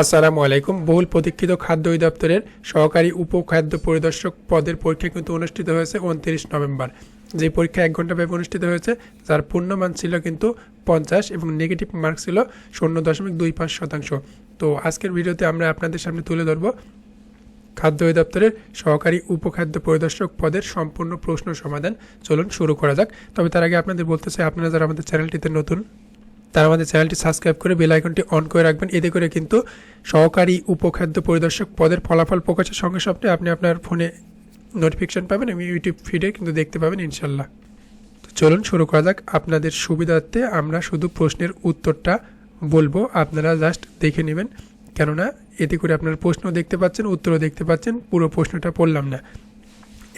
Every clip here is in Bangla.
আসসালামু আলাইকুম। বহুল প্রতীক্ষিত খাদ্য অধিদপ্তরের সহকারী উপখাদ্য পরিদর্শক পদের পরীক্ষা কিন্তু অনুষ্ঠিত হয়েছে উনত্রিশ নভেম্বর। যে পরীক্ষা এক ঘণ্টা ব্যাপী অনুষ্ঠিত হয়েছে, যার পূর্ণমান ছিল কিন্তু পঞ্চাশ এবং নেগেটিভ মার্ক ছিল শূন্য দশমিক দুই পাঁচ শতাংশ। তো আজকের ভিডিওতে আমরা আপনাদের সামনে তুলে ধরবো খাদ্য অধিদপ্তরের সহকারী উপখাদ্য পরিদর্শক পদের সম্পূর্ণ প্রশ্ন সমাধান। চলুন শুরু করা যাক। তবে তার আগে আপনাদের বলতে চাই, আপনারা যারা আমাদের চ্যানেলটিতে নতুন তারা আমাদের চ্যানেলটি সাবস্ক্রাইব করে বেল আইকনটি অন করে রাখবেন। এতে করে কিন্তু সহকারী উপখাদ্য পরিদর্শক পদের ফলাফল প্রকাশের সঙ্গে সঙ্গে আপনি আপনার ফোনে নোটিফিকেশান পাবেন এবং ইউটিউব ফিডে কিন্তু দেখতে পাবেন ইনশাল্লাহ তো চলুন শুরু করা যাক। আপনাদের সুবিধার্থে আমরা শুধু প্রশ্নের উত্তরটা বলব। আপনারা জাস্ট দেখে নেবেন। কেননা এতে করে আপনারা প্রশ্ন দেখতে পাচ্ছেন, উত্তরও দেখতে পাচ্ছেন, পুরো প্রশ্নটা পড়লাম না।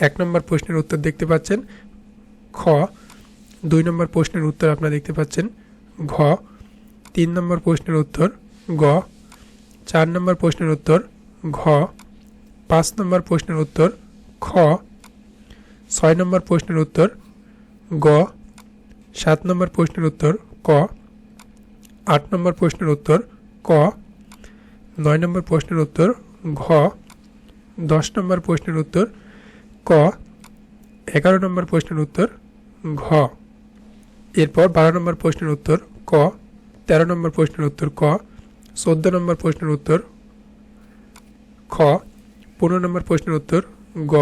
এক নম্বর প্রশ্নের উত্তর দেখতে পাচ্ছেন, খ। দুই নম্বর প্রশ্নের উত্তর আপনারা দেখতে পাচ্ছেন ঘ, তিন নম্বর প্রশ্নের উত্তর, গ, চার নম্বর প্রশ্নের উত্তর, ঘ, পাঁচ নম্বর প্রশ্নের উত্তর, খ, ছয় নম্বর প্রশ্নের উত্তর, গ, সাত নম্বর প্রশ্নের উত্তর, ক, আট নম্বর প্রশ্নের উত্তর, ক, নয় নম্বর প্রশ্নের উত্তর, ঘ, দশ নম্বর প্রশ্নের উত্তর, ক, এগারো নম্বর প্রশ্নের উত্তর, ঘ। এরপর বারো নম্বর প্রশ্নের উত্তর ক তেরো নম্বর প্রশ্নের উত্তর ক চোদ্দ নম্বর প্রশ্নের উত্তর খ পনেরো নম্বর প্রশ্নের উত্তর গ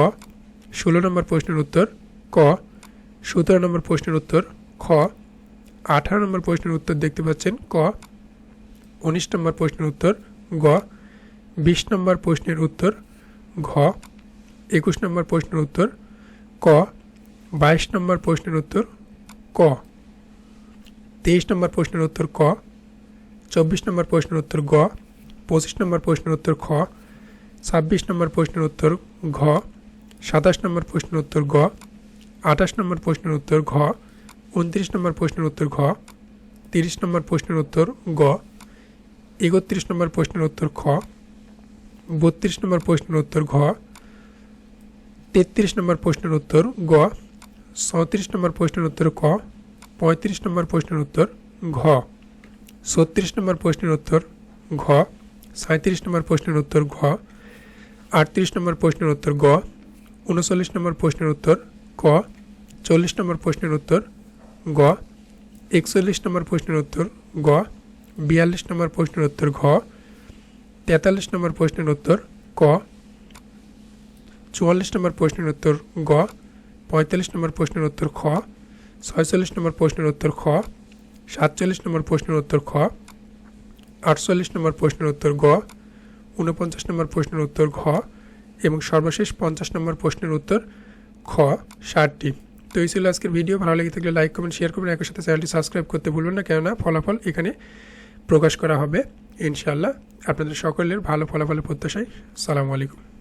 ষোলো নম্বর প্রশ্নের উত্তর ক সতেরো নম্বর প্রশ্নের উত্তর খ আঠারো নম্বর প্রশ্নের উত্তর দেখতে পাচ্ছেন ক উনিশ নম্বর প্রশ্নের উত্তর গ বিশ নম্বর প্রশ্নের উত্তর ঘ একুশ নম্বর প্রশ্নের উত্তর ক বাইশ নম্বর প্রশ্নের উত্তর ক তেইশ নম্বর প্রশ্নের উত্তর ক চব্বিশ নম্বর প্রশ্নের উত্তর গ পঁচিশ নম্বর প্রশ্নের উত্তর খ ছাব্বিশ নম্বর প্রশ্নের উত্তর ঘ সাতাশ নম্বর প্রশ্নের উত্তর গ আঠাশ নম্বর প্রশ্নের উত্তর ঘ উনত্রিশ নম্বর প্রশ্নের উত্তর ঘ তিরিশ নম্বর প্রশ্নের উত্তর গ একত্রিশ নম্বর প্রশ্নের উত্তর খ বত্রিশ নম্বর প্রশ্নের উত্তর ঘ তেত্রিশ নম্বর প্রশ্নের উত্তর গ চৌত্রিশ নম্বর প্রশ্নের উত্তর ক পঁয়ত্রিশ নম্বর প্রশ্নের উত্তর ঘ ছত্রিশ নম্বর প্রশ্নের উত্তর ঘ সাঁত্রিশ নম্বর প্রশ্নের উত্তর ঘ আটত্রিশ নম্বর প্রশ্নের উত্তর গ উনচল্লিশ নম্বর প্রশ্নের উত্তর ক চল্লিশ নম্বর প্রশ্নের উত্তর গ একচল্লিশ নম্বর প্রশ্নের উত্তর গ বিয়াল্লিশ নম্বর প্রশ্নের উত্তর ঘ তেতাল্লিশ নম্বর প্রশ্নের উত্তর ক চুয়াল্লিশ নম্বর প্রশ্নের উত্তর গ পঁয়তাল্লিশ নম্বর প্রশ্নের উত্তর খ ছয়চল্লিশ নম্বর প্রশ্নের উত্তর খ, সাতচল্লিশ নম্বর প্রশ্নের উত্তর খ, আটচল্লিশ নম্বর প্রশ্নের উত্তর গ, ঊনপঞ্চাশ নম্বর প্রশ্নের উত্তর ঘ এবং সর্বশেষ পঞ্চাশ নম্বর প্রশ্নের উত্তর খ ষাটটি। তো এই ছিল আজকের ভিডিও। ভালো লেগে থাকলে লাইক, কমেন্ট, শেয়ার করবেন। একই সাথে চ্যানেলটি সাবস্ক্রাইব করতে ভুলবেন না, কেননা ফলাফল এখানে প্রকাশ করা হবে। ইনশাআল্লাহ আপনাদের সকলের ভালো ফলাফলের প্রত্যাশায়। সালামু আলাইকুম।